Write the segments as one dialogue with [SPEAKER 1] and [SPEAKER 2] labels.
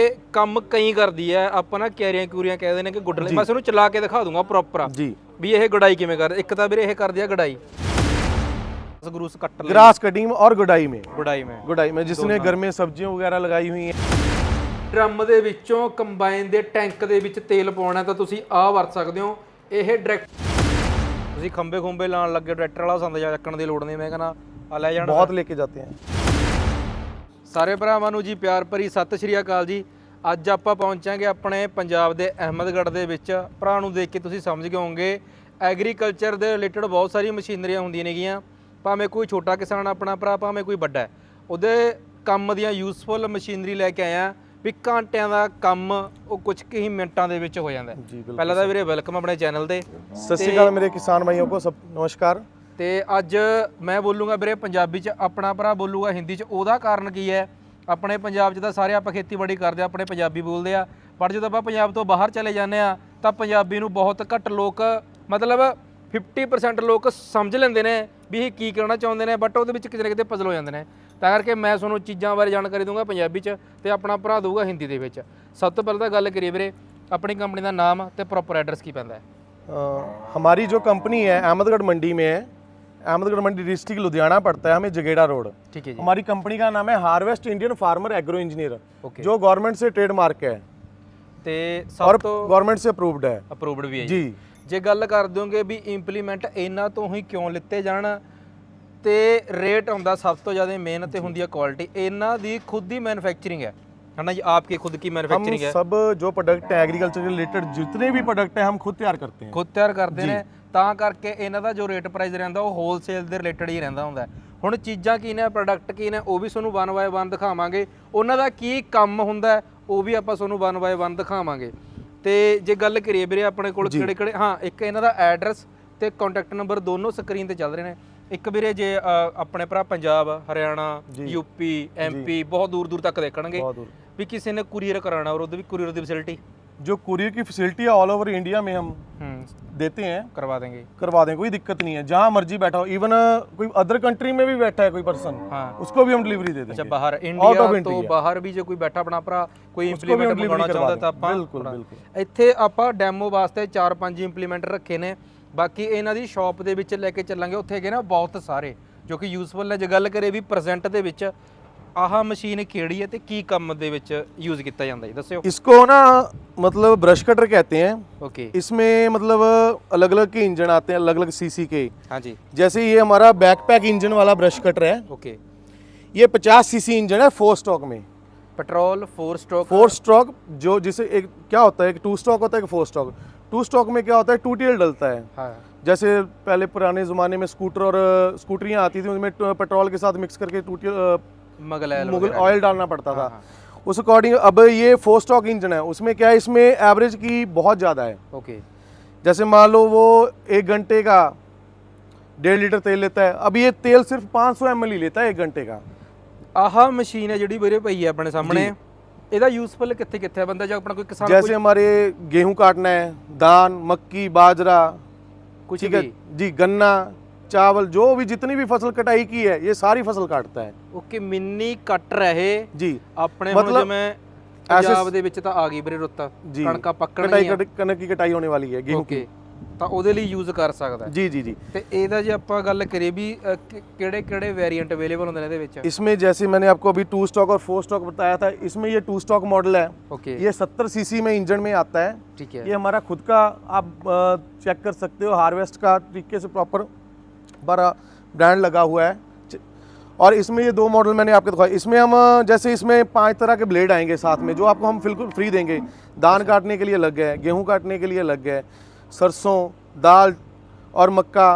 [SPEAKER 1] ਇਹ ਕੰਮ ਕਈ ਕਰਦੀ ਹੈ ਆਪਾਂ ਨਾ ਕੈਰੀਆਂ ਕੂਰੀਆਂ ਕਹਿੰਦੇ ਨੇ ਕਿ ਗੁੱਡ ਮੈਂ ਤੁਹਾਨੂੰ ਚਲਾ ਕੇ ਦਿਖਾ ਦੂੰਗਾ ਪ੍ਰੋਪਰ
[SPEAKER 2] जी
[SPEAKER 1] ਵੀ ਇਹ ਗੁਡਾਈ ਕਿਵੇਂ ਕਰ ਇੱਕ ਤਾਂ ਵੀਰੇ ਇਹ ਕਰਦੀ ਆ ਗੁਡਾਈ ਗਰੂਸ ਕੱਟ ਲਈ
[SPEAKER 2] ग्रास कटिंग में और गुडाई में
[SPEAKER 1] ਗੁਡਾਈ ਮੈਂ
[SPEAKER 2] गुडाई में जिसने घर में सब्जियां वगैरह लगाई हुई हैं
[SPEAKER 1] ਡਰਮ ਦੇ ਵਿੱਚੋਂ ਕੰਬਾਈਨ ਦੇ ਟੈਂਕ ਦੇ ਵਿੱਚ ਤੇਲ ਪਾਉਣਾ ਤਾਂ ਤੁਸੀਂ ਆਹ ਵਰਤ ਸਕਦੇ ਹੋ ਇਹ ਡਾਇਰੈਕਟ ਤੁਸੀਂ ਖੰਬੇ ਖੁੰਬੇ ਲਾਉਣ ਲੱਗੇ ਟਰੈਕਟਰ ਵਾਲਾ ਸੰਦ ਜਾ ਚੱਕਣ ਦੀ ਲੋੜ ਨਹੀਂ ਮੈਂ ਕਹਿੰਦਾ ਆ ਲੈ ਜਾਣ
[SPEAKER 2] बहुत लेके जाते हैं
[SPEAKER 1] ਸਾਰੇ ਭਰਾਵਾਂ ਨੂੰ ਜੀ ਪਿਆਰ ਭਰੀ ਸਤਿ ਸ਼੍ਰੀ ਅਕਾਲ ਜੀ। ਅੱਜ ਆਪਾਂ ਪਹੁੰਚਾਂਗੇ ਆਪਣੇ ਪੰਜਾਬ ਦੇ ਅਹਿਮਦਗੜ੍ਹ ਦੇ ਵਿੱਚ। ਭਰਾ ਨੂੰ ਦੇਖ ਕੇ ਤੁਸੀਂ ਸਮਝ ਗਏ ਹੋਗੇ ਐਗਰੀਕਲਚਰ ਦੇ ਰਿਲੇਟਡ ਬਹੁਤ ਸਾਰੀ ਮਸ਼ੀਨਰੀਆਂ ਹੁੰਦੀਆਂ ਨੇਗੀਆਂ। ਭਾਵੇਂ ਕੋਈ ਛੋਟਾ ਕਿਸਾਨ ਆਪਣਾ ਭਰਾ ਭਾਵੇਂ ਕੋਈ ਵੱਡਾ। ਉਹਦੇ ਕੰਮ ਦੀਆਂ ਯੂਸਫੁਲ ਮਸ਼ੀਨਰੀ ਲੈ ਕੇ ਆਇਆ ਵੀ ਘੰਟਿਆਂ ਦਾ ਕੰਮ ਉਹ ਕੁਝ ਕੁ ਹੀ ਮਿੰਟਾਂ ਦੇ ਵਿੱਚ ਹੋ ਜਾਂਦਾ
[SPEAKER 2] ਜੀ,
[SPEAKER 1] ਪਹਿਲਾਂ ਤਾਂ ਵੀਰੇ ਵੈਲਕਮ ਆਪਣੇ ਚੈਨਲ ਤੇ।
[SPEAKER 2] ਸਤਿ ਸ਼੍ਰੀ ਅਕਾਲ ਮੇਰੇ ਕਿਸਾਨ ਭਾਈਓ ਕੋ ਸਭ ਨਮਸਕਾਰ।
[SPEAKER 1] ਤੇ ਅੱਜ ਮੈਂ ਬੋਲੂੰਗਾ ਵੀਰੇ ਪੰਜਾਬੀ ਚ ਆਪਣਾ ਭਰਾ ਬੋਲੂਗਾ ਹਿੰਦੀ ਚ ਉਹਦਾ ਕਾਰਨ ਕੀ ਹੈ ਆਪਣੇ ਪੰਜਾਬ 'ਚ ਤਾਂ ਸਾਰੇ ਆਪਾਂ ਖੇਤੀਬਾੜੀ ਕਰਦੇ ਆ ਆਪਣੇ ਪੰਜਾਬੀ ਬੋਲਦੇ ਆ ਪਰ ਜਦੋਂ ਆਪਾਂ ਪੰਜਾਬ ਤੋਂ ਬਾਹਰ ਚਲੇ ਜਾਂਦੇ ਆ ਤਾਂ ਪੰਜਾਬੀ ਨੂੰ ਬਹੁਤ ਘੱਟ ਲੋਕ ਮਤਲਬ 50% ਲੋਕ ਸਮਝ ਲੈਂਦੇ ਨੇ ਵੀ ਇਹ ਕੀ ਕਹਿਣਾ ਚਾਹੁੰਦੇ ਨੇ ਬਟ ਉਹਦੇ ਵਿੱਚ ਕਿਤੇ ਨਾ ਕਿਤੇ ਪਜ਼ਲ ਹੋ ਜਾਂਦੇ ਨੇ ਤਾਂ ਕਰਕੇ ਮੈਂ ਤੁਹਾਨੂੰ ਚੀਜ਼ਾਂ ਬਾਰੇ ਜਾਣਕਾਰੀ ਦੂੰਗਾ ਪੰਜਾਬੀ 'ਚ ਤੇ ਆਪਣਾ ਭਰਾ ਦਊਗਾ ਹਿੰਦੀ ਦੇ ਵਿੱਚ ਸਭ ਤੋਂ ਪਹਿਲਾਂ ਤਾਂ ਗੱਲ ਕਰੀਏ ਵੀਰੇ ਆਪਣੀ ਕੰਪਨੀ ਦਾ ਨਾਮ ਤੇ ਪ੍ਰੋਪਰ ਐਡਰੈਸ ਕੀ ਪੈਂਦਾ ਹੈ
[SPEAKER 2] अ, हमारी जो कंपनी है अहमदगढ़ मंडी में है अहमदगढ़ मंडी डिस्ट्रिक्ट लुधियाना पड़ता है हमें जगेड़ा रोड
[SPEAKER 1] ਠੀਕ ਹੈ ਜੀ
[SPEAKER 2] हमारी कंपनी का नाम है harvest Indian farmer agro engineer
[SPEAKER 1] okay.
[SPEAKER 2] जो गवर्नमेंट से ट्रेडमार्क है
[SPEAKER 1] ਤੇ
[SPEAKER 2] और
[SPEAKER 1] ਸਭ ਤੋਂ
[SPEAKER 2] गवर्नमेंट से अप्रूव्ड है
[SPEAKER 1] ਅਪਰੂਵਡ ਵੀ ਹੈ ਜੀ
[SPEAKER 2] जी
[SPEAKER 1] ਜੇ ਗੱਲ ਕਰ ਦਿਓਗੇ ਵੀ ਇੰਪਲੀਮੈਂਟ ਇਹਨਾਂ ਤੋਂ ਹੀ ਕਿਉਂ ਲਿੱਤੇ ਜਾਣ ਤੇ ਰੇਟ ਹੁੰਦਾ ਸਭ ਤੋਂ ਜ਼ਿਆਦਾ ਮੇਨ ਤੇ ਹੁੰਦੀ ਹੈ ਕੁਆਲਿਟੀ ਇਹਨਾਂ ਦੀ ਖੁਦ ਦੀ ਮੈਨੂਫੈਕਚਰਿੰਗ ਹੈ ਹਨਾ ਜੀ ਆਪਕੀ ਖੁਦ की
[SPEAKER 2] हम
[SPEAKER 1] मैन्युफैक्चरिंग है
[SPEAKER 2] सब जो प्रोडक्ट है एग्रीकल्चर के रिलेटेड जितने भी प्रोडक्ट हैं हम खुद तैयार करते हैं
[SPEAKER 1] ਖੁਦ ਤਿਆਰ ਕਰਦੇ ਨੇ ਤਾਂ ਕਰਕੇ ਇਹਨਾਂ ਦਾ ਜੋ ਰੇਟ ਪ੍ਰਾਈਸ ਰਹਿੰਦਾ ਉਹ ਹੋਲਸੇਲ ਦੇ ਰਿਲੇਟਡ ਹੀ ਰਹਿੰਦਾ ਹੁੰਦਾ ਹੁਣ ਚੀਜ਼ਾਂ ਕੀ ਨੇ ਪ੍ਰੋਡਕਟ ਕੀ ਨੇ ਉਹ ਵੀ ਤੁਹਾਨੂੰ ਵਨ ਬਾਏ ਵਨ ਦਿਖਾਵਾਂਗੇ। ਉਹਨਾਂ ਦਾ ਕੀ ਕੰਮ ਹੁੰਦਾ ਉਹ ਵੀ ਆਪਾਂ ਤੁਹਾਨੂੰ ਵਨ ਬਾਏ ਵਨ ਦਿਖਾਵਾਂਗੇ। ਤੇ ਜੇ ਗੱਲ ਕਰੀਏ ਵੀਰੇ ਆਪਣੇ ਕੋਲ ਕਿਹੜੇ ਕਿਹੜੇ ਹਾਂ ਇੱਕ ਇਹਨਾਂ ਦਾ ਐਡਰੈਸ ਤੇ ਕੰਟੈਕਟ ਨੰਬਰ ਦੋਨੋਂ ਸਕਰੀਨ ਤੇ ਚੱਲ ਰਹੇ ਨੇ। ਇੱਕ ਵੀਰੇ ਜੇ ਆਪਣੇ ਭਰਾ ਪੰਜਾਬ ਹਰਿਆਣਾ ਯੂਪੀ ਐਮਪੀ ਬਹੁਤ ਦੂਰ ਦੂਰ ਤੱਕ ਦੇਖਣਗੇ ਵੀ ਕਿਸੇ ਨੇ ਕੂਰੀਅਰ ਕਰਾਣਾ ਔਰ ਉਹਦੇ ਵੀ ਕੂਰੀਅਰ ਦੀ ਫੈਸਿਲਿਟੀ
[SPEAKER 2] जो कुरियर की फैसिलिटी है ऑल ओवर इंडिया में हम देते हैं
[SPEAKER 1] करवा देंगे
[SPEAKER 2] करवा देंगे कोई दिक्कत नहीं है जहाँ मर्जी बैठा हो इवन कोई अदर कंट्री में भी बैठा है कोई पर्सन
[SPEAKER 1] हाँ।
[SPEAKER 2] उसको भी हम डिलीवरी दे देंगे बाहर
[SPEAKER 1] इंडिया ਤੋਂ ਬਾਹਰ ਵੀ ਜੇ ਕੋਈ ਬੈਠਾ ਆਪਣਾ ਭਰਾ ਕੋਈ ਇੰਪਲੀਮੈਂਟ ਮੰਗਾਉਣਾ ਚਾਹੁੰਦਾ ਤਾਂ ਆਪਾਂ ਬਿਲਕੁਲ
[SPEAKER 2] ਬਿਲਕੁਲ।
[SPEAKER 1] ਇੱਥੇ ਆਪਾਂ ਡੈਮੋ ਵਾਸਤੇ 4-5 ਇੰਪਲੀਮੈਂਟ ਰੱਖੇ ਨੇ। ਬਾਕੀ ਇਹਨਾਂ ਦੀ ਸ਼ਾਪ ਦੇ ਵਿੱਚ ਲੈ ਕੇ ਚੱਲਾਂਗੇ। ਉੱਥੇ ਹੈਗੇ ਨਾ ਬਹੁਤ ਸਾਰੇ ਜੋ ਕਿ ਯੂਸਫੁਲ ਨੇ। ਜੇ ਗੱਲ ਕਰੇ ਵੀ ਪ੍ਰੈਜ਼ੈਂਟ ਦੇ ਵਿੱਚ ਆਹ ਮਸ਼ੀਨ ਕਿਹੜੀ ਹੈ ਤੇ ਕੀ ਕੰਮ ਦੇ ਵਿੱਚ ਯੂਜ਼ ਕੀਤਾ ਜਾਂਦਾ ਹੈ ਦੱਸਿਓ
[SPEAKER 2] इसको ना मतलब ब्रश कटर कहते हैं
[SPEAKER 1] ਓਕੇ
[SPEAKER 2] इसमें मतलब अलग अलग के इंजन आते हैं अलग अलग सीसी के
[SPEAKER 1] ਹਾਂਜੀ
[SPEAKER 2] जैसे ये हमारा बैकपैक इंजन वाला ब्रश कटर है
[SPEAKER 1] ਓਕੇ
[SPEAKER 2] ये 50 सीसी इंजन है फोर स्टॉक में
[SPEAKER 1] ਪੈਟਰੋਲ 4 स्टॉक
[SPEAKER 2] फोर स्टॉक जो जिसे एक क्या होता है एक टू स्टॉक होता है एक फोर स्टॉक टू स्टॉक में क्या होता है टू टेल डलता है
[SPEAKER 1] ਹਾਂ
[SPEAKER 2] जैसे पहले पुराने ज़माने में स्कूटर और अ, स्कूटरियाँ आती थी उसमें ट- पेट्रोल के साथ मिक्स करके टू टेल
[SPEAKER 1] ਮਗਲੈਲ
[SPEAKER 2] मुगल ऑयल डालना पड़ता था
[SPEAKER 1] हाँ,
[SPEAKER 2] उस अकॉर्डिंग अब ये फोर स्टॉक इंजन है उसमें क्या है इसमें एवरेज की बहुत ज़्यादा है
[SPEAKER 1] ਓਕੇ
[SPEAKER 2] जैसे मान लो वो एक घंटे का डेढ़ लीटर तेल लेता है अब ये तेल सिर्फ 500 सौ ही लेता है एक घंटे का
[SPEAKER 1] ਆਹ ਮਸ਼ੀਨ ਹੈ ਜਿਹੜੀ ਵੀਰੇ ਪਈ ਹੈ ਆਪਣੇ ਸਾਹਮਣੇ ਇਹਦਾ ਯੂਸਫੁਲ ਕਿੱਥੇ ਕਿੱਥੇ ਹੈ ਬੰਦਾ ਜੇ ਆਪਣਾ ਕੋਈ ਕਿਸਾਨ
[SPEAKER 2] जैसे हमारे गेहूं काटना है धान मक्की बाजरा
[SPEAKER 1] ਕੁਝ
[SPEAKER 2] ठीक है
[SPEAKER 1] ਵੀ
[SPEAKER 2] जी गन्ना चावल जो भी जितनी भी फसल कटाई की है ये सारी फसल काटता है
[SPEAKER 1] ਓਕੇ ਮਿੰਨੀ ਕੱਟ ਰਹੇ
[SPEAKER 2] जी
[SPEAKER 1] ਆਪਣੇ ਹੁਣ
[SPEAKER 2] ਮਤਲਬ
[SPEAKER 1] ਜਿਵੇਂ ਪੰਜਾਬ ਦੇ ਵਿੱਚ ਤਾਂ ਆ ਗਈ ਵੀਰੇ ਰੁੱਤ
[SPEAKER 2] जी
[SPEAKER 1] ਕਣਕਾਂ ਪੱਕਣ
[SPEAKER 2] कटाई
[SPEAKER 1] ਗਈਆਂ
[SPEAKER 2] कट- कनक की कटाई होने वाली है गेहूं की
[SPEAKER 1] ਓਕੇ ਤਾਂ ਉਹਦੇ ਲਈ ਯੂਜ਼ ਕਰ ਸਕਦਾ ਹੈ।
[SPEAKER 2] जी जी जी
[SPEAKER 1] ਤੇ ਇਹਦਾ ਜੇ ਆਪਾਂ ਗੱਲ ਕਰੀਏ ਵੀ ਕਿਹੜੇ ਕਿਹੜੇ ਵੇਰੀਐਂਟ ਅਵੇਲੇਬਲ ਹੁੰਦੇ ਨੇ ਇਹਦੇ ਵਿੱਚ
[SPEAKER 2] इसमें जैसे मैंने आपको अभी टू स्टॉक और फोर स्टॉक बताया था इसमें ये टू स्टॉक मॉडल है
[SPEAKER 1] ਓਕੇ
[SPEAKER 2] ये 70 सीसी में इंजन में आता है
[SPEAKER 1] ਠੀਕ ਹੈ
[SPEAKER 2] ये हमारा खुद का आप चेक कर सकते हो हार्वेस्ट का तरीके से प्रॉपर बड़ा ब्रांड लगा हुआ है च- और इसमें ये दो मॉडल मैंने आपको दिखाया इसमें हम अ, जैसे इसमें पांच तरह के ब्लेड आएंगे साथ में जो आपको हम बिल्कुल फ्री देंगे धान काटने के लिए अलग है गेहूं काटने के लिए अलग है सरसों दाल और मक्का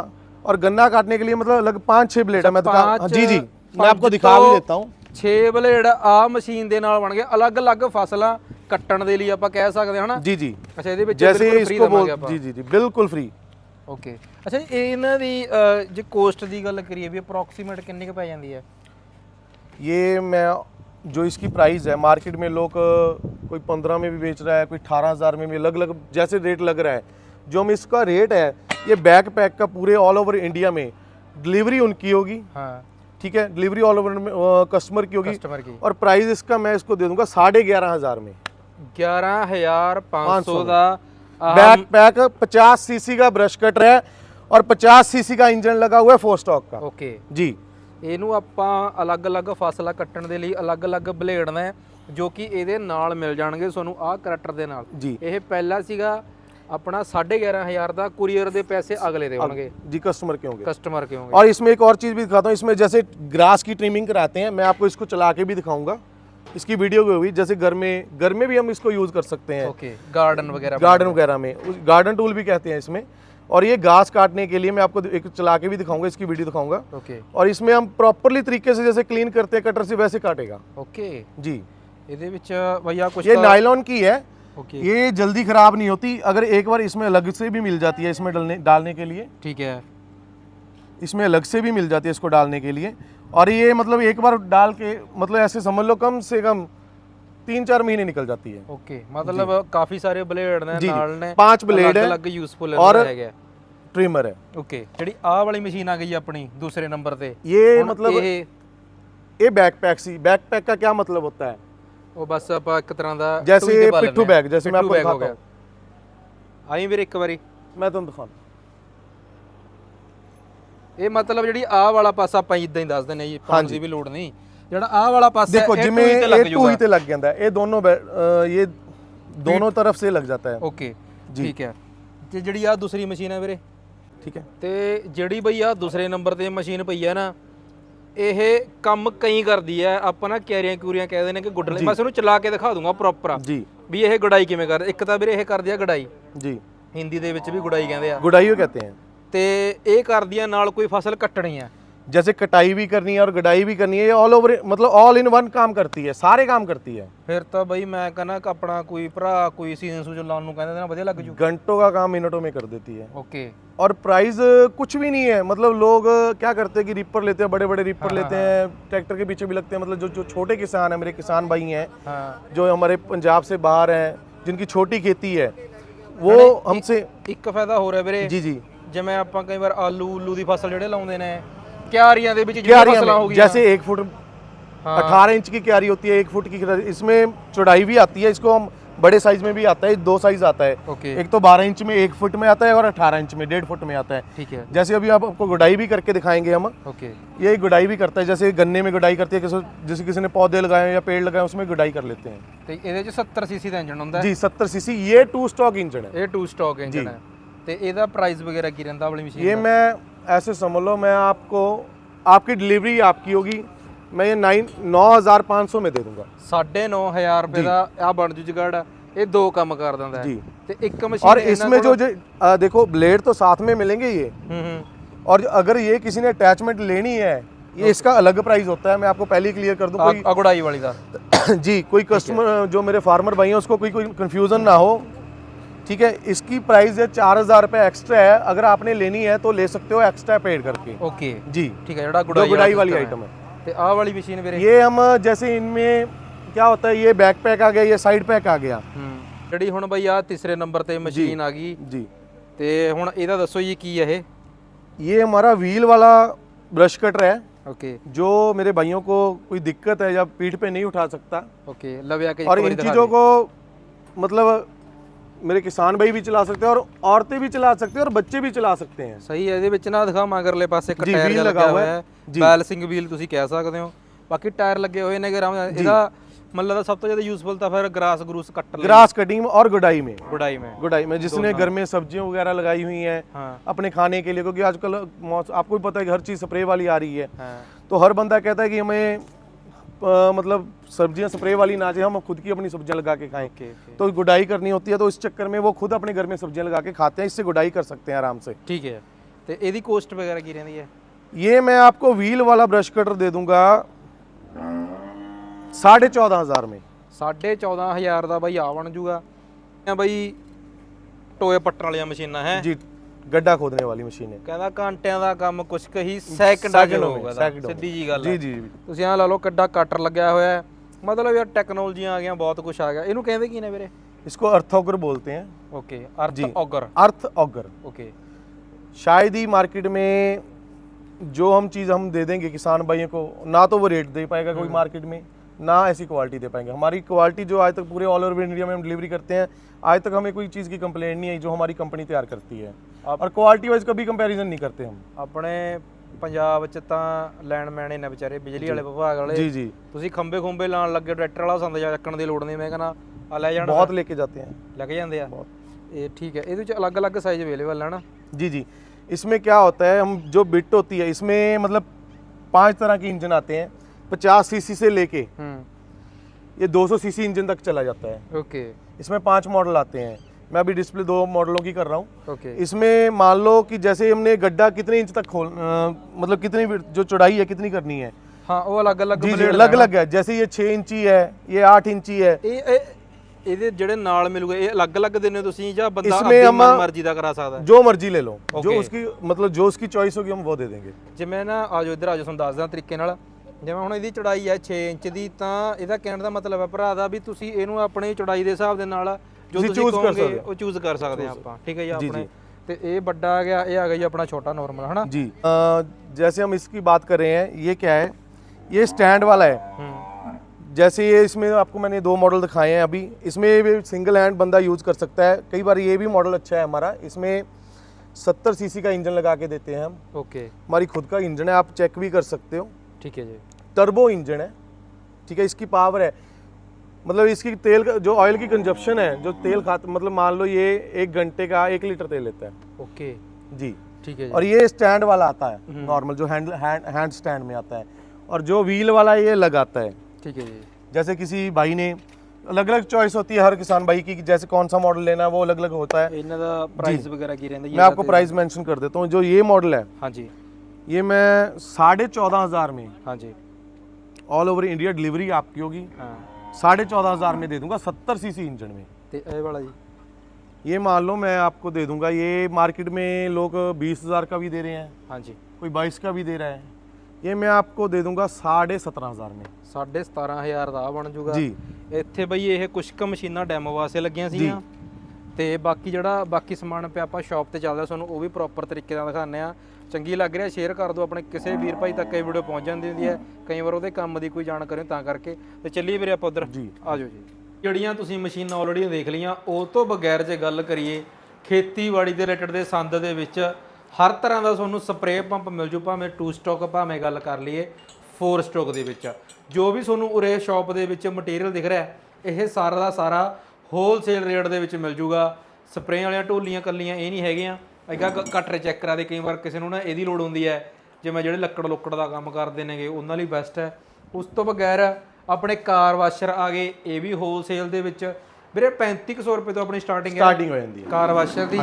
[SPEAKER 2] और गन्ना काटने के लिए मतलब अलग पांच छह ब्लेड है मैं दिखा
[SPEAKER 1] पाँच-
[SPEAKER 2] हाँ, जी जी मैं आपको
[SPEAKER 1] पाँच
[SPEAKER 2] दिखा भी
[SPEAKER 1] तो-
[SPEAKER 2] देता हूँ
[SPEAKER 1] 6 ਬਲੇਡ ਆ ਮਸ਼ੀਨ ਦੇ ਨਾਲ ਬਣ ਗਏ ਅਲੱਗ-ਅਲੱਗ ਫਸਲਾਂ ਕੱਟਣ ਦੇ ਲਈ ਆਪਾਂ ਕਹਿ ਸਕਦੇ ਹਾਂ ਹਨਾ
[SPEAKER 2] जी जी
[SPEAKER 1] ਅੱਛਾ ਇਹਦੇ ਵਿੱਚ
[SPEAKER 2] जैसे
[SPEAKER 1] ਬਿਲਕੁਲ free
[SPEAKER 2] इसको बोल
[SPEAKER 1] ਦੇਵਾਂਗੇ ਆਪਾਂ
[SPEAKER 2] जी जी जी बिल्कुल फ्री
[SPEAKER 1] ਓਕੇ ਅੱਛਾ ਜੀ, ਇਹਨਾਂ ਦੀ ਅਹ, ਜੇ ਕੋਸਟ ਦੀ ਗੱਲ ਕਰੀਏ ਵੀ ਅਪਰੋਕਸੀਮੇਟ ਕਿੰਨੀ ਕੁ ਪੈ ਜਾਂਦੀ ਹੈ
[SPEAKER 2] ये मैं जो इसकी प्राइस है मार्केट में लोग अ, कोई पंद्रह में भी बेच रहा है कोई अठारह हज़ार में भी अलग अलग जैसे रेट लग रहा है जो हम इसका रेट है ये बैक पैक का पूरे ऑल ओवर इंडिया में डिलीवरी उनकी होगी
[SPEAKER 1] ਹਾਂ
[SPEAKER 2] ठीक है डिलीवरी ऑल ओवर कस्टमर की होगी
[SPEAKER 1] ਕਸਟਮਰ ਕੀ
[SPEAKER 2] और प्राइस इसका मैं इसको दे दूंगा साढ़े ग्यारह हजार में
[SPEAKER 1] 11500 ਦਾ ਆਹ
[SPEAKER 2] बैक पैक पचास सीसी का ब्रश कटर है और पचास सीसी का इंजन लगा हुआ है फोर स्टॉक का
[SPEAKER 1] ਓਕੇ
[SPEAKER 2] जी
[SPEAKER 1] ਇਹਨੂੰ ਆਪਾਂ ਅਲੱਗ-ਅਲੱਗ ਫਸਲਾ ਕੱਟਣ ਦੇ ਲਈ ਅਲੱਗ-ਅਲੱਗ ਬਲੇਡ ਨੇ ਜੋ ਕਿ ਇਹਦੇ ਨਾਲ ਮਿਲ ਜਾਣਗੇ ਤੁਹਾਨੂੰ ਆਹ ਕਰੈਕਟਰ ਦੇ ਨਾਲ
[SPEAKER 2] जी
[SPEAKER 1] ਇਹ ਪਹਿਲਾ ਸੀਗਾ ਆਪਣਾ 11500 ਦਾ ਕੁਰੀਅਰ ਦੇ ਪੈਸੇ ਅਗਲੇ ਦੇ ਹੋਣਗੇ
[SPEAKER 2] जी कस्टमर के होंगे
[SPEAKER 1] ਕਸਟਮਰ ਕੇ ਹੋਣਗੇ
[SPEAKER 2] और इसमें एक और चीज़ भी दिखाता हूँ इसमें जैसे ग्रास की ट्रिमिंग कराते हैं मैं आपको इसको चला के भी दिखाऊंगा इसकी वीडियो भी हुई जैसे घर में घर में भी हम इसको यूज़ कर सकते हैं।
[SPEAKER 1] ओके गार्डन वगैरह
[SPEAKER 2] गार्डन वगैरह में गार्डन टूल भी कहते हैं इसमें। और ये घास काटने के लिए मैं आपको एक चला के भी दिखाऊँगा इसकी वीडियो दिखाऊँगा।
[SPEAKER 1] ओके
[SPEAKER 2] और इसमें हम प्रॉपरली तरीके से जैसे क्लीन करते हैं कटर से वैसे काटेगा।
[SPEAKER 1] ओके
[SPEAKER 2] जी।
[SPEAKER 1] ਇਹਦੇ भैया कुछ
[SPEAKER 2] ये नायलॉन की है।
[SPEAKER 1] ओके
[SPEAKER 2] ये जल्दी खराब नहीं होती अगर एक बार इसमें अलग से भी मिल जाती है इसमें डालने डालने के लिए।
[SPEAKER 1] ठीक है।
[SPEAKER 2] इसमें अलग से भी मिल जाती है इसको डालने के लिए। और ये मतलब एक बार डाल के मतलब ऐसे समझ लो कम से कम तीन चार महीने निकल जाती है
[SPEAKER 1] ਓਕੇ ਮਤਲਬ ਕਾਫੀ ਸਾਰੇ ਬਲੇਡ ਨੇ
[SPEAKER 2] ਜੀ,
[SPEAKER 1] ਨਾਲ ਨੇ
[SPEAKER 2] ਪਾਂਚ blade ਹੈ।
[SPEAKER 1] ਅਲੱਗ ਯੂਸਫੁਲ
[SPEAKER 2] ਔਰ-
[SPEAKER 1] ਹੈਗਾ
[SPEAKER 2] ट्रिमर है
[SPEAKER 1] ਓਕੇ ਜਿਹੜੀ ਆਹ ਵਾਲੀ ਮਸ਼ੀਨ ਆ ਗਈ ਆਪਣੀ ਦੂਸਰੇ ਨੰਬਰ ਤੇ
[SPEAKER 2] ये
[SPEAKER 1] ਹੁਣ
[SPEAKER 2] मतलब
[SPEAKER 1] ਇਹ
[SPEAKER 2] ये बैकपैक सी बैकपैक का क्या मतलब होता है
[SPEAKER 1] ਉਹ ਬਸ ਆਪਾਂ ਇੱਕ ਤਰ੍ਹਾਂ ਦਾ
[SPEAKER 2] जैसे
[SPEAKER 1] ਟੂਈ ਤੇ ਪਾ
[SPEAKER 2] पिट्ठू
[SPEAKER 1] ਲੈਂਦੇ ਹਾਂ।
[SPEAKER 2] बैग जैसे मैं
[SPEAKER 1] ਪਿੱਠੂ
[SPEAKER 2] आपको
[SPEAKER 1] bag ਹੋ
[SPEAKER 2] दिखाता
[SPEAKER 1] ਗਿਆ।
[SPEAKER 2] हूँ
[SPEAKER 1] ਆਈ ਵੀਰੇ ਇੱਕ ਵਾਰੀ
[SPEAKER 2] मैं तुम दिखाता हूँ
[SPEAKER 1] ਇਹ ਮਤਲਬ ਜਿਹੜੀ ਆਹ ਵਾਲਾ ਪਾਸਾ ਆਪਾਂ ਇਦਾਂ ਹੀ ਦੱਸ ਦਿੰਨੇ ਜੀ ਪਾਉਣ ਵੀ ਲੋੜ ਨਹੀਂ। ਜਿਹੜਾ ਆਹ ਵਾਲਾ ਪਾਸਾ ਦੇਖੋ
[SPEAKER 2] ਜਿਵੇਂ
[SPEAKER 1] ਇਹ ਤੇ ਲੱਗ
[SPEAKER 2] ਜਾਂਦਾ ਇਹ ਦੋਨੋਂ ਇਹ ਦੋਨੋਂ ਤਰਫ ਸੇ ਲੱਗ ਜਾਂਦਾ ਹੈ।
[SPEAKER 1] ਓਕੇ ਠੀਕ ਹੈ। ਤੇ ਜਿਹੜੀ ਆ ਦੂਸਰੀ ਮਸ਼ੀਨ ਹੈ ਵੀਰੇ?
[SPEAKER 2] ਠੀਕ ਹੈ।
[SPEAKER 1] ਤੇ ਜਿਹੜੀ ਬਈ ਆ ਦੂਸਰੇ ਨੰਬਰ ਤੇ ਮਸ਼ੀਨ ਪਈ ਹੈ ਨਾ ਇਹ ਕੰਮ ਕਈ ਕਰਦੀ ਹੈ। ਆਪਾਂ ਨਾ ਕੈਰੀਆਂ ਕੂਰੀਆਂ ਕਹਿੰਦੇ ਨੇ ਕਿ ਗੁੱਡਲੇ ਮੈਂ ਤੁਹਾਨੂੰ ਚਲਾ ਕੇ ਦਿਖਾ ਦੂੰਗਾ ਪ੍ਰੋਪਰ
[SPEAKER 2] ਜੀ।
[SPEAKER 1] ਵੀ ਇਹ ਗੜਾਈ ਕਿਵੇਂ ਕਰ ਇੱਕ ਤਾਂ ਵੀਰੇ ਇਹ ਕਰਦੀ ਆ ਗੁਡਾਈ।
[SPEAKER 2] ਜੀ।
[SPEAKER 1] ਹਿੰਦੀ ਦੇ ਵਿੱਚ ਵੀ ਗੁਡਾਈ ਕਹਿੰਦੇ ਆ।
[SPEAKER 2] ਗੁਡਾਈ ਉਹ ਕਹਤੇ ਆ।
[SPEAKER 1] ਤੇ ਇਹ ਕਰਦੀ ਆ ਨਾਲ ਕੋਈ ਫਸਲ ਕੱਟਣੀ ਆ
[SPEAKER 2] जैसे कटाई भी करनी है और गुडाई भी करनी है ये ऑल ओवर मतलब ऑल इन वन काम करती है सारे काम करती है
[SPEAKER 1] ਫਿਰ ਤਾਂ ਬਈ ਮੈਂ ਕਹਿੰਦਾ ਕਿ ਆਪਣਾ ਕੋਈ ਭਰਾ ਕੋਈ ਸੀਜ਼ਨ ਸੂਜਨ ਲਾਉਣ ਨੂੰ ਕਹਿੰਦੇ ਨਾ ਵਧੀਆ ਲੱਗ ਜੂ
[SPEAKER 2] घंटों का काम मिनटों में कर देती है
[SPEAKER 1] ਓਕੇ
[SPEAKER 2] और प्राइस कुछ भी नहीं है मतलब लोग क्या करते हैं कि रिपर लेते हैं बड़े बड़े रिपर लेते हैं ट्रैक्टर के पीछे भी लगते हैं मतलब जो जो छोटे किसान हैं मेरे किसान भाई हैं
[SPEAKER 1] ਹਾਂ
[SPEAKER 2] जो हमारे पंजाब से बाहर हैं जिनकी छोटी खेती है वो हमसे
[SPEAKER 1] ਇੱਕ ਫਾਇਦਾ ਹੋਰ ਹੈ ਵੀਰੇ
[SPEAKER 2] जी जी
[SPEAKER 1] ਜਿਵੇਂ ਆਪਾਂ ਕਈ ਵਾਰ ਆਲੂ ਉਲੂ ਦੀ ਫਸਲ ਜਿਹੜੇ ਲਾਉਂਦੇ ਨੇ ਕਿਆਰੀਆਂ ਦੇ ਵਿੱਚ ਜਿਹੜੀਆਂ
[SPEAKER 2] क्यारियां
[SPEAKER 1] ਫਸਲਾਂ ਹੋ
[SPEAKER 2] में
[SPEAKER 1] ਗਈਆਂ
[SPEAKER 2] जैसे एक फुट
[SPEAKER 1] हाँ।
[SPEAKER 2] अठारह इंच की क्यारी होती है एक फुट की क्यारी इसमें चौड़ाई भी आती है इसको हम बड़े साइज में भी आता है दो साइज आता है
[SPEAKER 1] ਓਕੇ
[SPEAKER 2] एक तो बारह इंच में एक फुट में आता है और अठारह इंच में डेढ़ फुट में आता है
[SPEAKER 1] ਠੀਕ ਹੈ
[SPEAKER 2] जैसे अभी आप आपको गुडाई भी करके दिखाएंगे हम
[SPEAKER 1] ਓਕੇ
[SPEAKER 2] ये गुडाई भी करता है जैसे गन्ने में गुडाई करती है किसी जैसे किसी ने पौधे लगाए हैं या पेड़ लगाए हैं, उसमें गुडाई कर लेते हैं
[SPEAKER 1] ਤੇ ਇਹਦੇ ਚ 70 ਸੀਸੀ ਦਾ ਇੰਜਨ ਹੁੰਦਾ ਹੈ।
[SPEAKER 2] जी सत्तर सीसी ये टू स्टॉक इंजन है
[SPEAKER 1] ਇਹ टू स्टॉक ਇੰਜਨ ਹੈ ਤੇ ਇਹਦਾ ਪ੍ਰਾਈਸ ਵਗੈਰਾ ਕੀ ਰਹਿੰਦਾ ਵਾਲੀ ਮਸ਼ੀਨ
[SPEAKER 2] ये मैं ऐसे समझ लो मैं आपको आपकी डिलीवरी आपकी होगी मैं ये नाइन नौ हज़ार पाँच सौ में दे दूंगा
[SPEAKER 1] 9500 ਰੁਪਏ ਦਾ ਆ ਬਣ ਜੂ ਜਗੜ ਇਹ ਦੋ ਕੰਮ ਕਰ ਦਿੰਦਾ ਹੈ
[SPEAKER 2] जी
[SPEAKER 1] ਤੇ ਇੱਕ ਮਸ਼ੀਨ
[SPEAKER 2] और इसमें जो जो आ, देखो ब्लेड तो साथ में मिलेंगे ये
[SPEAKER 1] ਹੂੰ ਹੂੰ
[SPEAKER 2] और अगर ये किसी ने अटैचमेंट लेनी है ये इसका अलग प्राइस होता है मैं आपको पहले ही क्लियर कर दूं कोई
[SPEAKER 1] ਅਗੜਾਈ ਵਾਲੀ ਦਾ
[SPEAKER 2] जी कोई कस्टमर जो मेरे फार्मर भाई हैं उसको कोई कोई कन्फ्यूज़न ना हो ठीक है इसकी प्राइस है चार हज़ार रुपये एक्स्ट्रा है अगर आपने लेनी है तो ले सकते हो एक्स्ट्रा पेड करके
[SPEAKER 1] ਓਕੇ
[SPEAKER 2] जी
[SPEAKER 1] ਠੀਕ ਹੈ ਜਿਹੜਾ
[SPEAKER 2] जो
[SPEAKER 1] ਗੁਡਾਈ
[SPEAKER 2] गुडाई वाली
[SPEAKER 1] system
[SPEAKER 2] आइटम है
[SPEAKER 1] ਤੇ ਆਹ ਵਾਲੀ ਮਸ਼ੀਨ ਵੀਰੇ
[SPEAKER 2] ये हम जैसे इनमें क्या होता है ये बैक पैक आ गया ये साइड पैक आ गया
[SPEAKER 1] ਹੂੰ ਜਿਹੜੀ ਹੁਣ ਬਈ ਆ ਤੀਸਰੇ ਨੰਬਰ ਤੇ ਮਸ਼ੀਨ ਆ ਗਈ
[SPEAKER 2] जी
[SPEAKER 1] ਤੇ ਹੁਣ ਇਹਦਾ ਦੱਸੋ ਜੀ ਕੀ ਹੈ ਇਹ
[SPEAKER 2] ये हमारा व्हील वाला ब्रश कटर है
[SPEAKER 1] ਓਕੇ
[SPEAKER 2] जो मेरे भाइयों को कोई दिक्कत है या पीठ पे नहीं उठा सकता
[SPEAKER 1] ਓਕੇ ਲਵਿਆ ਕੇ
[SPEAKER 2] और इन चीज़ों को मतलब मेरे किसान भाई भी चला सकते हैं और औरतें भी चला सकते हैं और बच्चे भी चला सकते हैं
[SPEAKER 1] ਸਹੀ ਹੈ ਇਹਦੇ ਵਿੱਚ ਨਾ ਦਿਖਾ ਮਗਰਲੇ ਪਾਸੇ ਇੱਕ
[SPEAKER 2] ਜੀ,
[SPEAKER 1] ਟਾਇਰ
[SPEAKER 2] wheel
[SPEAKER 1] ਜਿਹਾ
[SPEAKER 2] ਲੱਗਾ
[SPEAKER 1] ਲੱਗਾ
[SPEAKER 2] ਹੋਇਆ
[SPEAKER 1] ਹੋਇਆ
[SPEAKER 2] ਹੈ।
[SPEAKER 1] ਹੈ
[SPEAKER 2] ਜੀ।
[SPEAKER 1] ਬੈਲਸਿੰਗ ਵੀਲ ਤੁਸੀਂ ਕਹਿ ਸਕਦੇ ਹੋ ਬਾਕੀ ਟਾਇਰ ਲੱਗੇ ਹੋਏ ਨੇ ਗਰਾਮ ਇਹਦਾ ਮਤਲਬ ਦਾ ਸਭ ਤੋਂ ਜ਼ਿਆਦਾ ਯੂਜ਼ਫੁਲ ਤਾਂ ਫਿਰ ਗਰਾਸ ਗਰੂਸ ਕੱਟ ਲਈ
[SPEAKER 2] ग्रास कटिंग में और गुडाई में
[SPEAKER 1] ਗੁਡਾਈ में
[SPEAKER 2] गुडाई में जिसने घर में सब्जियां वगैरह लगाई हुई हैं
[SPEAKER 1] हाँ
[SPEAKER 2] अपने खाने के लिए क्योंकि आजकल मौस- आपको भी पता है कि हर चीज़ स्प्रे वाली आ रही है
[SPEAKER 1] हाँ
[SPEAKER 2] तो हर बंदा कहता है कि हमें अ, मतलब सब्जियां स्प्रे वाली ना चाहिए हम खुद की अपनी सब्जियां लगा के खाएं
[SPEAKER 1] ओके ओके
[SPEAKER 2] तो गुडाई करनी होती है तो इस चक्कर में वो खुद अपने घर में सब्जियां लगा के खाते हैं इससे गुडाई कर सकते हैं आराम से
[SPEAKER 1] ਠੀਕ ਹੈ ਤੇ ਇਹਦੀ ਕੋਸਟ ਵਗੈਰਾ ਕੀ ਰਹਿੰਦੀ ਹੈ
[SPEAKER 2] ये मैं आपको व्हील वाला ब्रश कटर दे दूंगा साढ़े चौदह हजार में
[SPEAKER 1] 14500 ਦਾ ਬਾਈ ਆ ਬਣ ਜੂਗਾ ਇਹ ਬਾਈ ਟੋਏ ਪੱਟਣ ਵਾਲੀਆਂ ਮਸ਼ੀਨਾਂ ਹੈ
[SPEAKER 2] जी गड्ढा खोदने वाली मशीन है
[SPEAKER 1] ਕਹਿੰਦਾ ਘੰਟਿਆਂ ਦਾ ਕੰਮ ਕੁਛ ਕਹੀ ਸੈਕਿੰਡਾਂ 'ਚ
[SPEAKER 2] ਸੈਕਿੰਡਾਂ
[SPEAKER 1] ਹੋਊਗਾ
[SPEAKER 2] ਵਿੱਚ,
[SPEAKER 1] ਇਹਦਾ।
[SPEAKER 2] ਸੈਕਿੰਡਾਂ
[SPEAKER 1] ਸਿੱਧੀ ਜੀ ਗੱਲ
[SPEAKER 2] जी
[SPEAKER 1] ਹੈ
[SPEAKER 2] जी
[SPEAKER 1] ਤੁਸੀਂ ਆ ਲਾ ਲਓ ਕਿੱਡਾ ਕਟਰ ਲੱਗਿਆ ਹੋਇਆ ਹੈ ਮਤਲਬ ਯਾਰ ਟੈਕਨੋਲੋਜੀਆਂ ਆ ਗਈਆਂ ਬਹੁਤ ਕੁਝ ਆ ਗਿਆ ਇਹਨੂੰ ਕਹਿੰਦੇ ਕੀ ਨੇ ਵੀਰੇ
[SPEAKER 2] इसको अर्थोगर बोलते हैं
[SPEAKER 1] ਓਕੇ ਅਰਥ
[SPEAKER 2] ਜੀ।
[SPEAKER 1] ਔਗਰ
[SPEAKER 2] अर्थ ऑगर
[SPEAKER 1] ਓਕੇ
[SPEAKER 2] शायद ही मार्केट में जो हम चीज़ हम दे देंगे किसान भाइयों को ना तो वो रेट दे पाएगा कोई मार्केट में ना ऐसी क्वालिटी दे पाएंगे हमारी क्वालिटी जो आज तक पूरे ऑल ओवर इंडिया में हम डिलीवरी करते हैं आज तक हमें कोई चीज़ की कंप्लेंट नहीं आई जो हमारी कंपनी तैयार करती है और क्वालिटी वाइज कभी कंपैरिजन नहीं करते हम
[SPEAKER 1] ਆਪਣੇ ਪੰਜਾਬ 'ਚ ਤਾਂ ਲੈਂਡਮੈਨ ਹੀ ਨੇ ਵਿਚਾਰੇ ਬਿਜਲੀ ਵਾਲੇ ਵਿਭਾਗ ਵਾਲੇ
[SPEAKER 2] जी जी
[SPEAKER 1] ਤੁਸੀਂ ਖੰਬੇ ਖੁੰਬੇ ਲਾਉਣ ਲੱਗੇ ਟਰੈਕਟਰ ਵਾਲਾ ਸੰਦ ਜਾ ਚੱਕਣ ਦੀ ਲੋੜ ਨਹੀਂ ਮੈਂ ਕਹਿੰਦਾ ਆ ਲੈ ਜਾਣ
[SPEAKER 2] बहुत लेके जाते हैं
[SPEAKER 1] ਲੱਗ ਜਾਂਦੇ ਆ ਇਹ ਠੀਕ ਹੈ ਇਹਦੇ ਵਿੱਚ ਅਲੱਗ-ਅਲੱਗ ਸਾਈਜ਼ ਅਵੇਲੇਬਲ ਹੈ ਨਾ
[SPEAKER 2] जी जी इसमें क्या होता है हम जो बिट होती है इसमें मतलब पांच तरह के इंजन आते हैं पचास सीसी से लेके
[SPEAKER 1] ਹੂੰ
[SPEAKER 2] ये 200 सीसी इंजन तक चला जाता है
[SPEAKER 1] ਓਕੇ
[SPEAKER 2] इसमें पांच मॉडल आते हैं मैं अभी डिस्प्ले दो मॉडलों की कर रहा हूँ
[SPEAKER 1] ਓਕੇ
[SPEAKER 2] इसमें मान लो कि जैसे हमने गड्ढा कितने इंच तक खोल अ, मतलब कितनी width- जो चौड़ाई है कितनी करनी है
[SPEAKER 1] ਹਾਂ ਉਹ ਅਲੱਗ-ਅਲੱਗ
[SPEAKER 2] जी जी
[SPEAKER 1] blade
[SPEAKER 2] अलग अलग है जैसे ये छः इंची है ये आठ इंची है
[SPEAKER 1] ਇਹ ਇਹ ਇਹਦੇ ਜਿਹੜੇ ਨਾਲ ਮਿਲੂਗੇ ਇਹ ਅਲੱਗ-ਅਲੱਗ ਦਿੰਦੇ ਹੋ ਤੁਸੀਂ ਜਾਂ ਬੰਦਾ
[SPEAKER 2] इसमें
[SPEAKER 1] ਆਪਣੀ
[SPEAKER 2] हम-
[SPEAKER 1] ਮਰਜ਼ੀ ਦਾ ਕਰਾ ਸਕਦਾ ਹੈ
[SPEAKER 2] जो मर्जी ले लो जो
[SPEAKER 1] Okay.
[SPEAKER 2] उसकी मतलब जो उसकी चॉइस होगी हम वो दे देंगे
[SPEAKER 1] ਜਿਵੇਂ ਨਾ ਆਜੋ ਇੱਧਰ ਆਜੋ ਤੁਹਾਨੂੰ ਦੱਸਦਾ ਤਰੀਕੇ ਨਾਲ ਜਿਵੇਂ ਹੁਣ ਇਹਦੀ ਚੌੜਾਈ ਹੈ 6 ਇੰਚ ਦੀ ਤਾਂ ਇਹਦਾ ਕਹਿਣ ਦਾ ਮਤਲਬ ਹੈ ਭਰਾ ਦਾ ਵੀ ਤੁਸੀਂ ਇਹਨੂੰ ਆਪਣੀ ਚੌੜਾਈ ਦੇ ਹਿਸਾਬ ਦੇ ਨਾਲ ਜੋ
[SPEAKER 2] ਤੁਸੀਂ
[SPEAKER 1] ਤੁਸੀਂ
[SPEAKER 2] choose ਕਰ
[SPEAKER 1] ਕਹੋਗੇ
[SPEAKER 2] ਸਕਦੇ ਹੋ।
[SPEAKER 1] ਉਹ ਚੂਜ਼ ਕਰ ਸਕਦੇ ਆ ਆਪਾਂ ਠੀਕ ਹੈ ਜੀ
[SPEAKER 2] ਜੀ,
[SPEAKER 1] ਆਪਣੇ ਤੇ ਇਹ ਵੱਡਾ ਆ ਗਿਆ ਇਹ ਆ ਗਿਆ ਜੀ ਆਪਣਾ ਛੋਟਾ ਨਾਰਮਲ ਹਨਾ
[SPEAKER 2] जी अ, जैसे हम इसकी बात कर रहे हैं ये क्या है ये स्टैंड वाला है
[SPEAKER 1] ਹੂੰ
[SPEAKER 2] जैसे ये इसमें आपको मैंने दो मॉडल दिखाए हैं अभी इसमें भी सिंगल हैंड बंदा यूज़ कर सकता है कई बार ये भी मॉडल अच्छा है हमारा इसमें 70 सीसी का इंजन लगा के देते हैं हम
[SPEAKER 1] ਓਕੇ
[SPEAKER 2] हमारी खुद का इंजन है आप चेक भी कर सकते हो
[SPEAKER 1] ਠੀਕ ਹੈ ਜੀ
[SPEAKER 2] टर्बो इंजन है ठीक है इसकी पावर है। मतलब इसकी तेल का जो ऑयल की कंजप्शन है जो तेल खाते मतलब मान लो ये एक घंटे का एक लीटर तेल लेता है।
[SPEAKER 1] ओके।
[SPEAKER 2] जी।
[SPEAKER 1] ठीक है
[SPEAKER 2] और ये स्टैंड वाला आता है हम्म। नॉर्मल जो हैंड हैंड हैंड स्टैंड में आता है। और जो व्हील वाला ये लगाता है।
[SPEAKER 1] ठीक है
[SPEAKER 2] जैसे किसी भाई ने अलग अलग चॉइस होती है हर किसान भाई की कि जैसे कौन सा मॉडल लेना है वो अलग अलग होता है।
[SPEAKER 1] प्राइस तो वगैरह की रहता
[SPEAKER 2] मैं आपको प्राइस मेंशन कर देता हूँ जो ये मॉडल है।
[SPEAKER 1] हाँ जी।
[SPEAKER 2] ये मैं साढ़े चौदह हज़ार में
[SPEAKER 1] हाँ जी।
[SPEAKER 2] ऑल ओवर इंडिया डिलीवरी आपकी होगी
[SPEAKER 1] ਹਾਂ
[SPEAKER 2] साढ़े चौदह हज़ार में दे दूंगा सत्तर सीसी इंजन में
[SPEAKER 1] ਤੇ ਇਹ ਵਾਲਾ ਜੀ
[SPEAKER 2] ये मान लो मैं आपको दे दूंगा ये मार्केट में लोग बीस हज़ार का भी दे रहे हैं
[SPEAKER 1] ਹਾਂਜੀ
[SPEAKER 2] कोई बाईस का भी दे रहा है ये मैं आपको दे दूंगा साढ़े सत्रह हज़ार में
[SPEAKER 1] ਸਾਢੇ 17000 ਦਾ ਆਹ ਬਣ ਜੂਗਾ
[SPEAKER 2] ਜੀ
[SPEAKER 1] ਇੱਥੇ ਬਈ ਇਹ ਕੁਝ ਕੁ ਮਸ਼ੀਨਾਂ ਡੈਮੋ ਵਾਸਤੇ ਲੱਗੀਆਂ ਸੀਗੀਆਂ ਤੇ ਬਾਕੀ ਜਿਹੜਾ ਬਾਕੀ ਸਮਾਨ ਪਿਆ ਆਪਾਂ ਸ਼ਾਪ ਤੇ ਚੱਲਦਾ ਤੁਹਾਨੂੰ ਉਹ ਵੀ ਪ੍ਰੋਪਰ ਤਰੀਕੇ ਨਾਲ ਦਿਖਾਉਂਦੇ ਆ ਚੰਗੀ ਲੱਗ ਰਿਹਾ ਸ਼ੇਅਰ ਕਰ ਦਿਓ ਆਪਣੇ ਕਿਸੇ ਵੀਰ ਭਾਈ ਤੱਕ ਇਹ ਵੀਡੀਓ ਪਹੁੰਚ ਜਾਂਦੀ ਹੁੰਦੀ ਹੈ। ਕਈ ਵਾਰ ਉਹਦੇ ਕੰਮ ਦੀ ਕੋਈ ਜਾਣਕਾਰੀ ਤਾਂ ਕਰਕੇ। ਤੇ ਚੱਲੀਏ ਵੀਰੇ ਆਪਾਂ ਉਧਰ।
[SPEAKER 2] ਜੀ।
[SPEAKER 1] ਆ ਜਾਓ ਜੀ। ਜਿਹੜੀਆਂ ਤੁਸੀਂ ਮਸ਼ੀਨਾਂ ਆਲਰੇਡੀ ਦੇਖ ਲਈਆਂ ਉਹ ਤੋਂ ਬਗੈਰ ਜੇ ਗੱਲ ਕਰੀਏ ਖੇਤੀਬਾੜੀ ਦੇ ਰਿਲੇਟਡ ਦੇ ਸੰਦ ਦੇ ਵਿੱਚ ਹਰ ਤਰ੍ਹਾਂ ਦਾ ਤੁਹਾਨੂੰ ਸਪਰੇਅ ਪੰਪ ਮਿਲ ਜੂ ਭਾਵੇਂ 2 ਸਟਾਕ ਭਾਵੇਂ ਗੱਲ ਕਰ ਲਈਏ 4 ਸਟਾਕ ਦੇ ਵਿੱਚ। ਜੋ ਵੀ ਤੁਹਾਨੂੰ ਉਰੇ ਸ਼ਾਪ ਦੇ ਵਿੱਚ ਮਟੀਰੀਅਲ ਦਿਖ ਰਿਹਾ ਇਹ ਸਾਰਾ ਦਾ ਸਾਰਾ ਹੋਲਸੇਲ ਰੇਟ ਦੇ ਵਿੱਚ ਮਿਲ ਜੂਗਾ। ਸਪਰੇਅ ਵਾਲੀਆਂ ਢੋਲੀਆਂ ਕੱਲੀਆਂ ਇਹ ਨਹੀਂ ਹੈਗੀਆਂ। ਐਗਾ ਕਟਰ ਚੈੱਕ ਕਰਾ ਦੇ ਕਈ ਵਾਰ ਕਿਸੇ ਨੂੰ ਨਾ ਇਹਦੀ ਲੋੜ ਹੁੰਦੀ ਹੈ ਜਿਵੇਂ ਜਿਹੜੇ ਲੱਕੜ ਲੁੱਕੜ ਦਾ ਕੰਮ ਕਰਦੇ ਨੇਗੇ ਉਹਨਾਂ ਲਈ ਬੈਸਟ ਹੈ। ਉਸ ਤੋਂ ਬਗੈਰ ਆਪਣੇ ਕਾਰ ਵਾਸ਼ਰ ਆ ਗਏ ਇਹ ਵੀ ਹੋਲਸੇਲ ਦੇ ਵਿੱਚ। ਵੀਰੇ 3500 ਰੁਪਏ ਤੋਂ ਆਪਣੀ ਸਟਾਰਟਿੰਗ ਹੈ।
[SPEAKER 2] ਸਟਾਰਟਿੰਗ ਹੋ ਜਾਂਦੀ ਹੈ।
[SPEAKER 1] ਕਾਰ ਵਾਸ਼ਰ ਦੀ।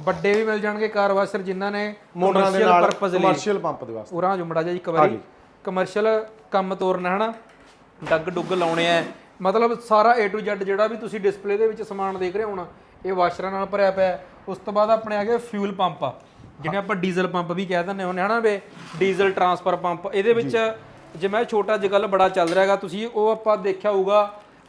[SPEAKER 1] ਵੱਡੇ ਵੀ ਮਿਲ ਜਾਣਗੇ ਕਾਰ ਵਾਸ਼ਰ ਜਿਨ੍ਹਾਂ ਨੇ
[SPEAKER 2] ਮੋਟਰਾਂ ਦੇ ਨਾਲ ਕਮਰਸ਼ੀਅਲ ਪੰਪ ਦੇ ਵਾਸਤੇ।
[SPEAKER 1] ਉਰਾਂ ਜੁਮੜਾ ਜੀ ਇੱਕ ਵਾਰੀ। ਕਮਰਸ਼ੀਅਲ ਕੰਮ ਤੋਰਨਾ ਹਨਾ? ਡੱਗ ਡੁੱਗ ਲਾਉਣੇ ਆ। ਮਤਲਬ ਸਾਰਾ A to Z ਜਿਹੜਾ ਵੀ ਤੁਸੀਂ ਡਿਸਪਲੇ ਦੇ ਵਿੱਚ ਸਮਾਨ ਦੇਖ ਰਹੇ ਹੋਣਾ ਇਹ ਵਾਸ਼ਰਾਂ ਨਾਲ ਭਰਿਆ ਪਿਆ ਉਸ ਤੋਂ ਬਾਅਦ ਆਪਣੇ ਆ ਗਏ ਫਿਊਲ ਪੰਪ ਆ। ਜਿਹਨੇ ਆਪਾਂ ਡੀਜ਼ਲ ਪੰਪ ਵੀ ਕਹਿ ਦਿੰਦੇ ਹੁੰਦੇ ਹਨਾ ਵੇ ਡੀਜ਼ਲ ਟਰਾਂਸਫਰ ਪੰਪ ਇਹਦੇ ਵਿੱਚ ਜੇ। ਮੈਂ ਛੋਟਾ ਅੱਜ ਕੱਲ੍ਹ ਬੜਾ ਚੱਲ ਰਿਹਾ ਹੈਗਾ ਤੁਸੀਂ ਉਹ ਆਪਾਂ ਦੇਖਿਆ ਹੋਊਗਾ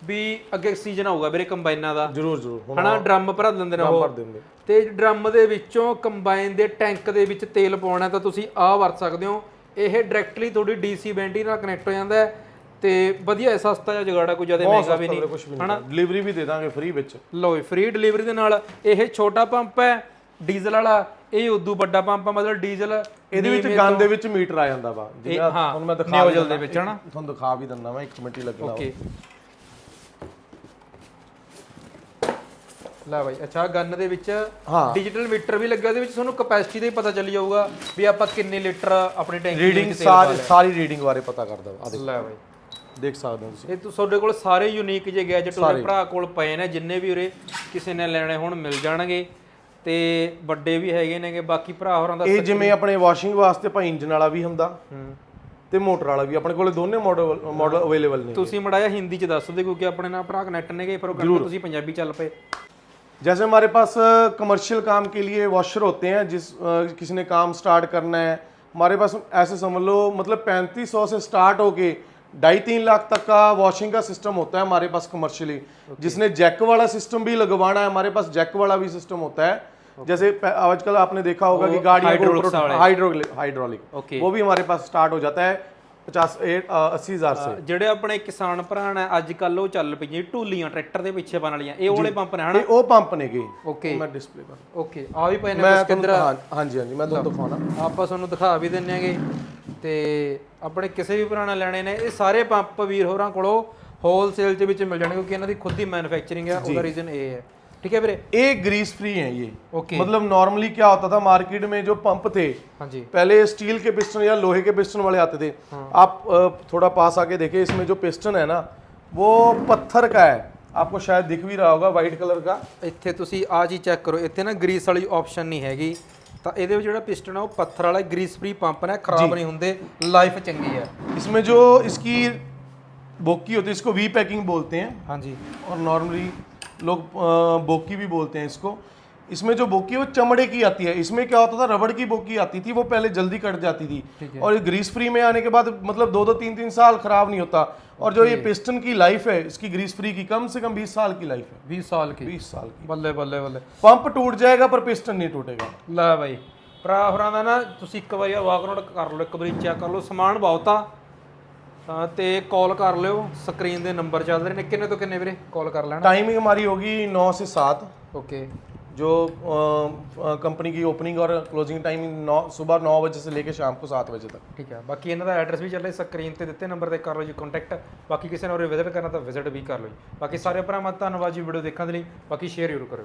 [SPEAKER 1] ਵੀ ਅੱਗੇ ਸੀਜ਼ਨ ਆਊਗਾ ਵੀਰੇ ਕੰਬਾਈਨਾਂ ਦਾ।
[SPEAKER 2] ਜ਼ਰੂਰ ਜ਼ਰੂਰ। ਹੁਣ
[SPEAKER 1] ਹਨਾ ਡਰਮ ਭਰ ਦਿੰਦੇ ਨੇ ਉਹ।
[SPEAKER 2] ਦਿੰਦੇ।
[SPEAKER 1] ਤੇ ਡਰਮ ਦੇ ਵਿੱਚੋਂ ਕੰਬਾਈਨ ਦੇ ਟੈਂਕ ਦੇ ਵਿੱਚ ਤੇਲ ਪਾਉਣਾ ਤਾਂ ਤੁਸੀਂ ਆਹ ਵਰਤ ਸਕਦੇ ਹੋ। ਇਹ ਡਾਇਰੈਕਟਲੀ ਤੁਹਾਡੀ ਡੀਸੀ ਬੈਂਡੀ ਨਾਲ ਕਨੈਕਟ ਹੋ ਜਾਂਦਾ ਹੈ। ਤੇ ਵਧੀਆ ਹੈ, ਸਸਤਾ ਜਿਹਾ ਜੁਗਾੜ ਕੋਈ ਜ਼ਿਆਦਾ ਮਹਿੰਗਾ ਵੀ ਨਹੀਂ
[SPEAKER 2] ਵੀ ਨਹੀਂ ਡਿਲੀਵਰੀ ਵੀ ਦੇ ਦਾਂਗੇ ਫ੍ਰੀ ਵਿੱਚ
[SPEAKER 1] ਲਓ ਫ੍ਰੀ ਡਿਲੀਵਰੀ ਦੇ ਨਾਲ ਇਹ ਛੋਟਾ ਪੰਪ ਹੈ ਡੀਜ਼ਲ ਵਾਲਾ ਇਹ ਉਦੋਂ ਵੱਡਾ ਪੰਪ ਹੈ ਮਤਲਬ ਡੀਜ਼ਲ
[SPEAKER 2] ਇਹਦੇ ਵਿੱਚ ਗਨ ਦੇ ਵਿੱਚ ਮੀਟਰ ਆ ਜਾਂਦਾ ਵਾ ਜਿਵੇਂ
[SPEAKER 1] ਹਾਂ,
[SPEAKER 2] ਹੁਣ ਮੈਂ ਦਿਖਾ
[SPEAKER 1] ਨਿਓਜ਼ਲ
[SPEAKER 2] ਦਿੰਦਾ,
[SPEAKER 1] ਦੇ ਵਿੱਚ ਹਨਾ?
[SPEAKER 2] ਤੁਹਾਨੂੰ ਦਿਖਾ ਵੀ ਦਿੰਦਾ ਮੈਂ 1 ਮਿੰਟ ਹੀ ਲੱਗਣਾ ਵਾ।
[SPEAKER 1] ਓਕੇ ਲੈ ਬਾਈ ਅੱਛਾ ਗਨ ਦੇ ਵਿੱਚ
[SPEAKER 2] ਹਾਂ।
[SPEAKER 1] ਡਿਜੀਟਲ ਮੀਟਰ ਵੀ ਲੱਗਿਆ ਉਹਦੇ ਵਿੱਚ ਤੁਹਾਨੂੰ ਕਪੈਸਿਟੀ ਦਾ ਹੀ ਪਤਾ ਚੱਲ ਜਾਊਗਾ ਵੀ ਆਪਾਂ ਕਿੰਨੇ ਲੀਟਰ ਆਪਣੀ ਟੈਂਕੀ ਦੇ
[SPEAKER 2] ਰੀਡਿੰਗ
[SPEAKER 1] ਵਿੱਚ ਤੇਲ
[SPEAKER 2] ਸਾਰੀ ਸਾਰੀ ਰੀਡਿੰਗ ਬਾਰੇ ਪਤਾ ਕਰਦਾ ਵਾ। ਆ
[SPEAKER 1] ਲੈ ਬਾਈ
[SPEAKER 2] ਦੇਖ ਦੇਖ ਸਕਦੇ ਹੋ ਤੁਸੀਂ
[SPEAKER 1] ਇਹ ਤੋਂ ਤੁਹਾਡੇ ਕੋਲ ਸਾਰੇ ਯੂਨੀਕ ਜੇ ਗੈਜਟ ਉਹਦੇ ਭਰਾ ਕੋਲ ਪਏ ਨੇ ਜਿੰਨੇ ਵੀ ਉਰੇ ਕਿਸੇ ਨੇ ਲੈਣੇ ਹੁਣ ਮਿਲ ਜਾਣਗੇ ਤੇ ਵੱਡੇ ਵੀ ਹੈਗੇ ਨੇਗੇ ਬਾਕੀ ਭਰਾ ਹੋਰਾਂ ਦਾ
[SPEAKER 2] ਇਹ ਜਿਵੇਂ ਆਪਣੇ ਵਾਸ਼ਿੰਗ ਵਾਸਤੇ ਭਾਈ ਇੰਜਨ ਵਾਲਾ ਵੀ ਹੁੰਦਾ
[SPEAKER 1] ਹੂੰ।
[SPEAKER 2] ਤੇ ਮੋਟਰ ਵਾਲਾ ਵੀ ਆਪਣੇ ਕੋਲੇ ਦੋਨੇ ਮਾਡਲ ਮਾਡਲ ਅਵੇਲੇਬਲ ਨੇ
[SPEAKER 1] ਤੁਸੀਂ ਮੜਾਇਆ ਹਿੰਦੀ ਚ ਦੱਸ ਦਿਓ ਕਿਉਂਕਿ ਆਪਣੇ ਨਾਲ ਭਰਾ ਕਨੈਕਟ ਨੇਗੇ ਫਿਰ ਉਹ ਕਹਿੰਦੇ ਤੁਸੀਂ ਪੰਜਾਬੀ ਚੱਲ ਪਏ
[SPEAKER 2] जैसे हमारे पास कमर्शियल काम के लिए वॉशर होते हैं जिस अ, किसी ने काम स्टार्ट करना है हमारे पास ऐसे समझ लो मतलब पैंतीस सौ से स्टार्ट होके ढाई तीन लाख तक का वॉशिंग का सिस्टम होता है हमारे पास कमर्शियली जिसने जैक वाला सिस्टम भी लगवाना है हमारे पास जैक वाला भी सिस्टम होता है जैसे प- आजकल आपने देखा होगा कि गाड़ियों को
[SPEAKER 1] hydraulics
[SPEAKER 2] ऊपर
[SPEAKER 1] वाले।
[SPEAKER 2] Hydraulic hydraulic
[SPEAKER 1] Okay.
[SPEAKER 2] वो भी हमारे पास स्टार्ट हो जाता है पचास अस्सी हजार से
[SPEAKER 1] ਜਿਹੜੇ ਆਪਣੇ ਕਿਸਾਨ ਭਰਾ ਨੇ ਅੱਜ ਕੱਲ ਉਹ ਚੱਲ ਪਈਆਂ ਜੀ ਢੂਲੀਆਂ ਟਰੈਕਟਰ ਦੇ ਪਿੱਛੇ ਬਣ ਵਾਲੀਆਂ ਇਹ ਉਹ ਵਾਲੇ ਪੰਪ ਨੇ ਹਨਾ
[SPEAKER 2] ये वो पंप ने गई
[SPEAKER 1] ਓਕੇ
[SPEAKER 2] मैं डिस्प्ले कर
[SPEAKER 1] ਓਕੇ ਆ ਵੀ ਪਏ ਨੇ
[SPEAKER 2] मैं
[SPEAKER 1] ਕੁਛ ਕਿੱਧਰ
[SPEAKER 2] हाँ हाँ जी हाँ जी मैं दोनों दिखाना
[SPEAKER 1] ਆਪਾਂ ਤੁਹਾਨੂੰ ਦਿਖਾ ਵੀ ਦਿੰਨੇ ਆਗੇ ਤੇ ਆਪਣੇ ਕਿਸੇ ਵੀ ਭਰਾ ਨੇ ਲੈਣੇ ਨੇ ਇਹ ਸਾਰੇ ਪੰਪ ਵੀਰ ਹੋਰਾਂ ਕੋਲੋਂ ਹੋਲਸੇਲ ਦੇ ਵਿੱਚ ਮਿਲ ਜਾਣਗੇ ਕਿਉਂਕਿ ਇਹਨਾਂ ਦੀ ਖੁਦ ਦੀ ਮੈਨੂਫੈਕਚਰਿੰਗ ਹੈ ਉਹਦਾ ਰੀਜ਼ਨ ਇਹ ਹੈ ਠੀਕ ਹੈ ਵੀਰੇ
[SPEAKER 2] ये ग्रीस फ्री है ये
[SPEAKER 1] ਓਕੇ
[SPEAKER 2] मतलब नॉर्मली क्या होता था मार्केट में जो पंप थे
[SPEAKER 1] ਹਾਂਜੀ
[SPEAKER 2] पहले स्टील के पिस्टन या लोहे के पिस्टन वाले आते थे आप अ, थोड़ा पास आके देखिए इसमें जो पिस्टन है ना वो पत्थर का है आपको शायद दिख भी रहा होगा वाइट कलर का
[SPEAKER 1] ਇੱਥੇ ਤੁਸੀਂ ਆ ਚੀਜ਼ ਚੈੱਕ ਕਰੋ ਇੱਥੇ ਨਾ ਗਰੀਸ ਵਾਲੀ ਆਪਸ਼ਨ ਨਹੀਂ ਹੈਗੀ ਤਾਂ ਇਹਦੇ ਵਿੱਚ ਜਿਹੜਾ ਪਿਸਟਨ ਆ ਉਹ ਪੱਥਰ ਵਾਲਾ ਗਰੀਸ ਫ੍ਰੀ ਪੰਪ ਨੇ ਖਰਾਬ ਨਹੀਂ ਹੁੰਦੇ ਲਾਈਫ ਚੰਗੀ ਹੈ
[SPEAKER 2] इसमें जो इसकी बोकी होती है इसको वी पैकिंग बोलते हैं
[SPEAKER 1] ਹਾਂਜੀ
[SPEAKER 2] और नॉर्मली लोग अ, बोकी भी बोलते हैं इसको इसमें जो बोकी है वो चमड़े की आती है इसमें क्या होता था रबड़ की बोकी आती थी वो पहले जल्दी कट जाती थी और ये ग्रीस फ्री में आने के बाद मतलब दो दो तीन तीन साल खराब नहीं होता और जो ये पिस्टन की लाइफ है इसकी ग्रीस फ्री की कम से कम बीस साल की लाइफ है
[SPEAKER 1] 20 ਸਾਲ ਕੀ
[SPEAKER 2] बीस साल की
[SPEAKER 1] ਬੱਲੇ ਬੱਲੇ ਬੱਲੇ
[SPEAKER 2] पंप टूट जाएगा पर पिस्टन नहीं टूटेगा
[SPEAKER 1] ਲੈ ਬਾਈ ਭਰਾ ਹੋਰਾਂ ਦਾ ਨਾ ਤੁਸੀਂ ਇੱਕ ਵਾਰੀ ਵਾਕਆਊਟ ਕਰ ਲਓ ਇੱਕ ਵਾਰੀ ਚੈੱਕ ਕਰ ਲਓ ਸਮਾਨ ਬਹੁਤ ਆ ਤਾਂ ਤੇ ਕਾਲ ਕਰ ਲਿਓ ਸਕਰੀਨ ਦੇ ਨੰਬਰ ਚੱਲ ਰਹੇ ਨੇ ਕਿੰਨੇ ਤੋਂ ਕਿੰਨੇ ਵੀਰੇ ਕਾਲ ਕਰ ਲੈਣਾ
[SPEAKER 2] टाइमिंग हमारी होगी नौ से सात
[SPEAKER 1] ਓਕੇ
[SPEAKER 2] जो कंपनी की ओपनिंग और क्लोजिंग टाइमिंग नौ सुबह नौ बजे से लेकर शाम को सात बजे तक
[SPEAKER 1] ਠੀਕ ਹੈ ਬਾਕੀ ਇਹਨਾਂ ਦਾ ਐਡਰੈਸ ਵੀ ਚੱਲੇ ਸਕਰੀਨ ਤੇ ਦਿੱਤੇ ਨੰਬਰ ਤੇ ਕਰ ਲਓ ਜੀ ਕੰਟੈਕਟ ਬਾਕੀ ਕਿਸੇ ਨੇ ਉਰੇ ਵਿਜ਼ਿਟ ਕਰਨਾ ਤਾਂ ਵਿਜ਼ਿਟ ਵੀ ਕਰ ਲਓ ਜੀ ਬਾਕੀ ਸਾਰੇ ਭਰਾਵਾਂ ਦਾ ਧੰਨਵਾਦ ਜੀ ਵੀਡੀਓ ਦੇਖਣ ਦੇ ਲਈ ਬਾਕੀ ਸ਼ੇਅਰ ਜ਼ਰੂਰ ਕਰੋ